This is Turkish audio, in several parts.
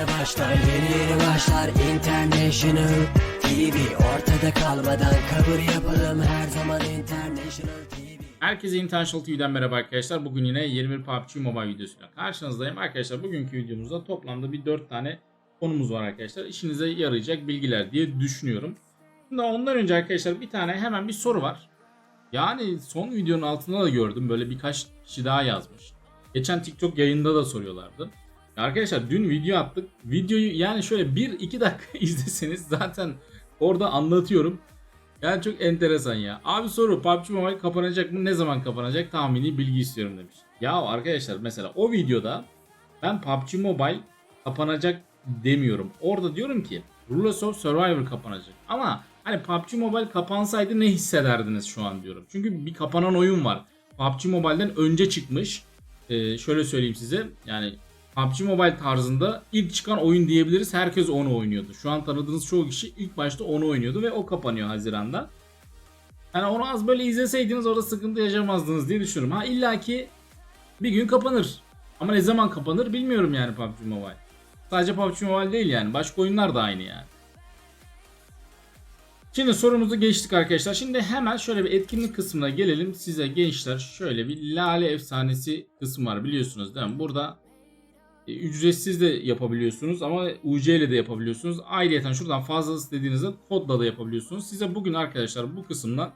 yeni başlar Yeni yeni başlar International TV Ortada kalmadan kabul yapalım Her zaman International TV Herkese International TV'den merhaba arkadaşlar. Bugün yine 21 PUBG Mobile videosuyla karşınızdayım. Arkadaşlar bugünkü videomuzda toplamda bir 4 tane konumuz var arkadaşlar. İşinize yarayacak bilgiler diye düşünüyorum. Şimdi ondan önce arkadaşlar bir tane hemen bir soru var. Yani son videonun altında da gördüm böyle birkaç kişi daha yazmış. Geçen TikTok yayında da soruyorlardı. Arkadaşlar dün video attık. Videoyu yani şöyle 1-2 dakika izleseniz zaten orada anlatıyorum. Yani çok enteresan ya. Abi soru PUBG Mobile kapanacak mı? Ne zaman kapanacak? Tahmini bilgi istiyorum demiş. Ya arkadaşlar mesela o videoda ben PUBG Mobile kapanacak demiyorum. Orada diyorum ki Rules of Survivor kapanacak. Ama hani PUBG Mobile kapansaydı ne hissederdiniz şu an diyorum. Çünkü bir kapanan oyun var. PUBG Mobile'den önce çıkmış. Ee, şöyle söyleyeyim size. Yani PUBG Mobile tarzında ilk çıkan oyun diyebiliriz. Herkes onu oynuyordu. Şu an tanıdığınız çoğu kişi ilk başta onu oynuyordu ve o kapanıyor Haziran'da. Yani onu az böyle izleseydiniz orada sıkıntı yaşamazdınız diye düşünüyorum. Ha illaki bir gün kapanır. Ama ne zaman kapanır bilmiyorum yani PUBG Mobile. Sadece PUBG Mobile değil yani. Başka oyunlar da aynı yani. Şimdi sorumuzu geçtik arkadaşlar. Şimdi hemen şöyle bir etkinlik kısmına gelelim. Size gençler şöyle bir Lale Efsanesi kısmı var biliyorsunuz değil mi? Burada ücretsiz de yapabiliyorsunuz ama UC ile de yapabiliyorsunuz. Ayrıca şuradan fazlası dediğinizde kodla da yapabiliyorsunuz. Size bugün arkadaşlar bu kısımdan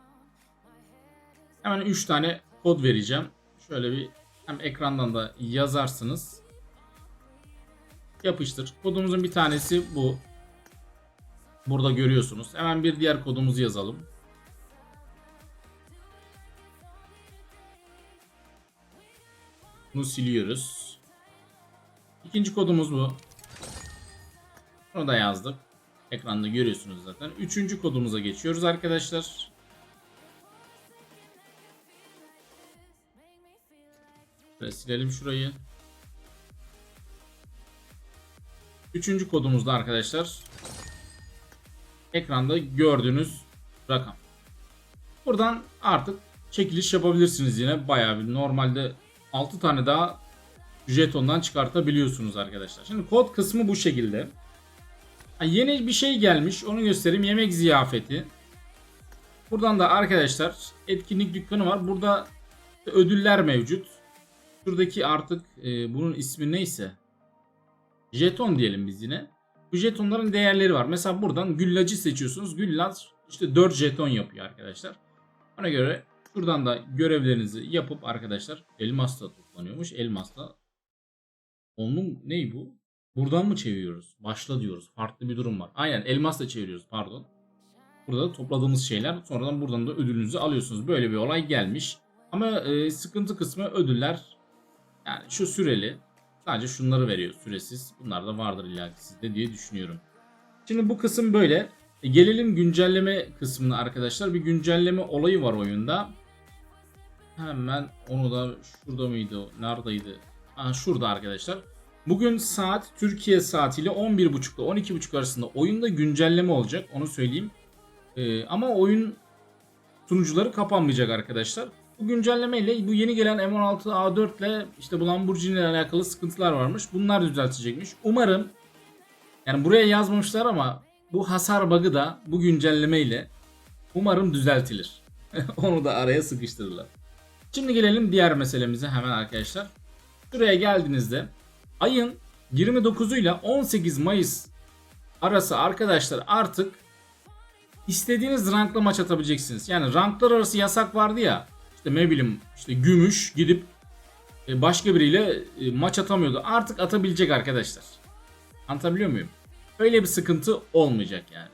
hemen 3 tane kod vereceğim. Şöyle bir hem ekrandan da yazarsınız. Yapıştır. Kodumuzun bir tanesi bu. Burada görüyorsunuz. Hemen bir diğer kodumuzu yazalım. Bunu siliyoruz. İkinci kodumuz bu. Bunu da yazdık. Ekranda görüyorsunuz zaten. Üçüncü kodumuza geçiyoruz arkadaşlar. Silelim şurayı. Üçüncü kodumuz da arkadaşlar. Ekranda gördüğünüz rakam. Buradan artık çekiliş yapabilirsiniz yine. Bayağı bir normalde 6 tane daha jetondan çıkartabiliyorsunuz arkadaşlar. Şimdi kod kısmı bu şekilde. Yeni bir şey gelmiş. Onu göstereyim. Yemek ziyafeti. Buradan da arkadaşlar etkinlik dükkanı var. Burada ödüller mevcut. Şuradaki artık e, bunun ismi neyse. Jeton diyelim biz yine. Bu jetonların değerleri var. Mesela buradan güllacı seçiyorsunuz. Güllaç işte 4 jeton yapıyor arkadaşlar. Ona göre şuradan da görevlerinizi yapıp arkadaşlar elmasla toplanıyormuş. Elmasla onun ney bu? Buradan mı çeviriyoruz? Başla diyoruz. Farklı bir durum var. Aynen elmasla çeviriyoruz pardon. Burada da topladığımız şeyler sonradan buradan da ödülünüzü alıyorsunuz. Böyle bir olay gelmiş. Ama e, sıkıntı kısmı ödüller yani şu süreli sadece şunları veriyor süresiz. Bunlar da vardır illa sizde diye düşünüyorum. Şimdi bu kısım böyle. E, gelelim güncelleme kısmına arkadaşlar. Bir güncelleme olayı var oyunda. Hemen onu da şurada mıydı? Neredeydi? Şurada arkadaşlar. Bugün saat Türkiye saatiyle 11.30 ile 12.30 arasında oyunda güncelleme olacak. Onu söyleyeyim. Ee, ama oyun sunucuları kapanmayacak arkadaşlar. Bu güncelleme ile bu yeni gelen M16 A4 ile işte bu Lamborghini ile alakalı sıkıntılar varmış. Bunlar düzeltecekmiş. Umarım yani buraya yazmamışlar ama bu hasar bug'ı da bu güncelleme ile umarım düzeltilir. Onu da araya sıkıştırırlar. Şimdi gelelim diğer meselemize hemen arkadaşlar. Şuraya geldiğinizde ayın 29'u ile 18 Mayıs arası arkadaşlar artık istediğiniz rankla maç atabileceksiniz. Yani ranklar arası yasak vardı ya. İşte ne bileyim işte gümüş gidip e, başka biriyle e, maç atamıyordu. Artık atabilecek arkadaşlar. Anlatabiliyor muyum? Öyle bir sıkıntı olmayacak yani.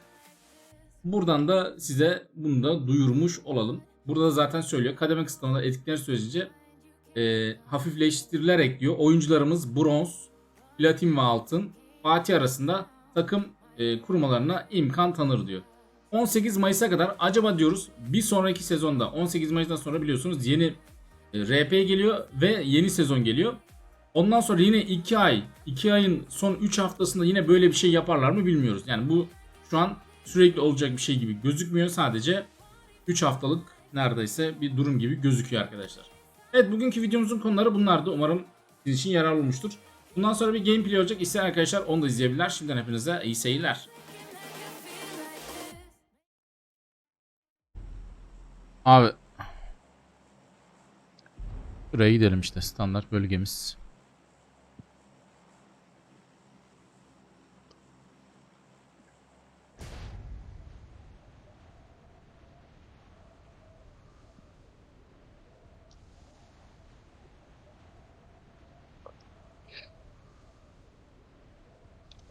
Buradan da size bunu da duyurmuş olalım. Burada da zaten söylüyor. Kademe kısıtlamaları etkiler sürecince e, hafifleştirilerek diyor. Oyuncularımız bronz, platin ve altın Fatih arasında takım e, kurmalarına imkan tanır diyor. 18 Mayıs'a kadar acaba diyoruz bir sonraki sezonda 18 Mayıs'tan sonra biliyorsunuz yeni e, RP geliyor ve yeni sezon geliyor. Ondan sonra yine 2 ay, 2 ayın son 3 haftasında yine böyle bir şey yaparlar mı bilmiyoruz. Yani bu şu an sürekli olacak bir şey gibi gözükmüyor. Sadece 3 haftalık neredeyse bir durum gibi gözüküyor arkadaşlar. Evet bugünkü videomuzun konuları bunlardı. Umarım sizin için yararlı olmuştur. Bundan sonra bir gameplay olacak. İsteyen arkadaşlar onu da izleyebilirler. Şimdiden hepinize iyi seyirler. Abi. Buraya gidelim işte. Standart bölgemiz.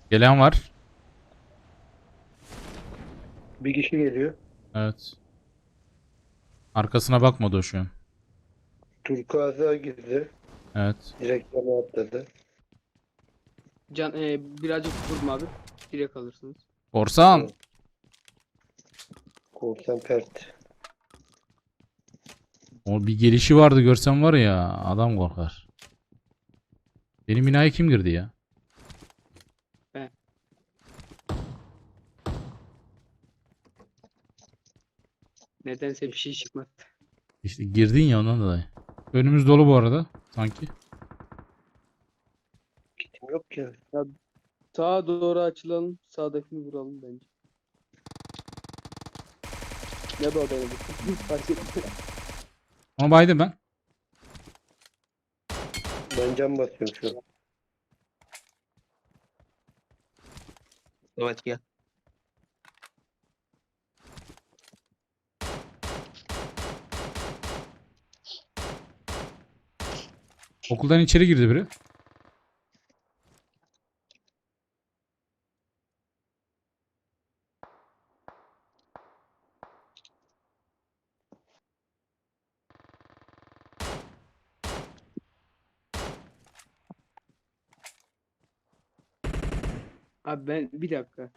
Gelen var. Bir kişi geliyor. Evet. Arkasına bakmadı o şu an. Turkuaz'a girdi. Evet. Direkt yana atladı. Can e, birazcık vurdum abi. Direkt alırsınız. Korsan. Korsan pert. O bir gelişi vardı görsem var ya adam korkar. Benim binaya kim girdi ya? Nedense bir şey çıkmadı. İşte girdin ya ondan dolayı. Önümüz dolu bu arada sanki. Kitim yok ki. Sağa doğru açılalım. Sağdakini vuralım bence. Ne bu adamı? Fark ettim. Ama baydım ben. Ben cam basıyorum şu an. Evet gel. Okuldan içeri girdi biri. Abi ben bir dakika.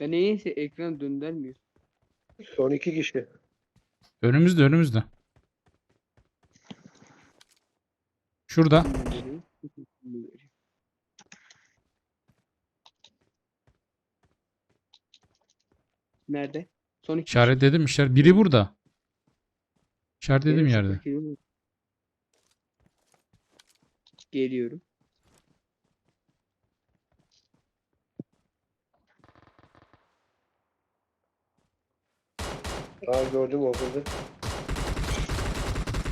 Ben neyse ekran döndürmüyor. Son iki kişi. Önümüzde önümüzde. Şurada. Nerede? Son iki İşaretledim işaret. Biri burada. İşaretledim Benim yerde. Geliyorum. Aa gördüm okulda.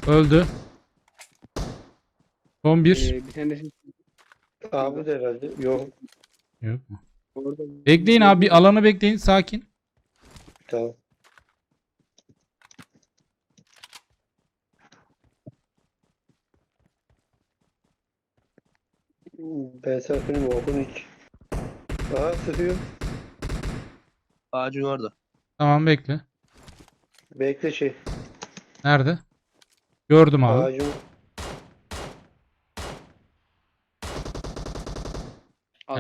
Öldü. Son bir. Ee, bir tane de Aa bu da herhalde. Yok. Yok mu? orada. Bekleyin abi bir alanı bekleyin sakin. Tamam. Ben söyleyeyim okul hiç. Aha sıkıyor. Ağacın orada. Tamam bekle. Bekle şey. Nerede? Gördüm abi. Ağacın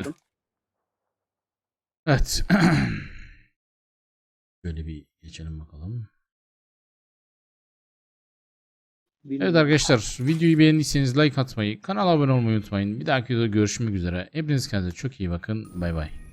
Aldım. Evet. Böyle bir geçelim bakalım. Bilmiyorum. Evet arkadaşlar videoyu beğendiyseniz like atmayı, kanala abone olmayı unutmayın. Bir dahaki videoda görüşmek üzere. Hepiniz kendinize çok iyi bakın. Bay bay.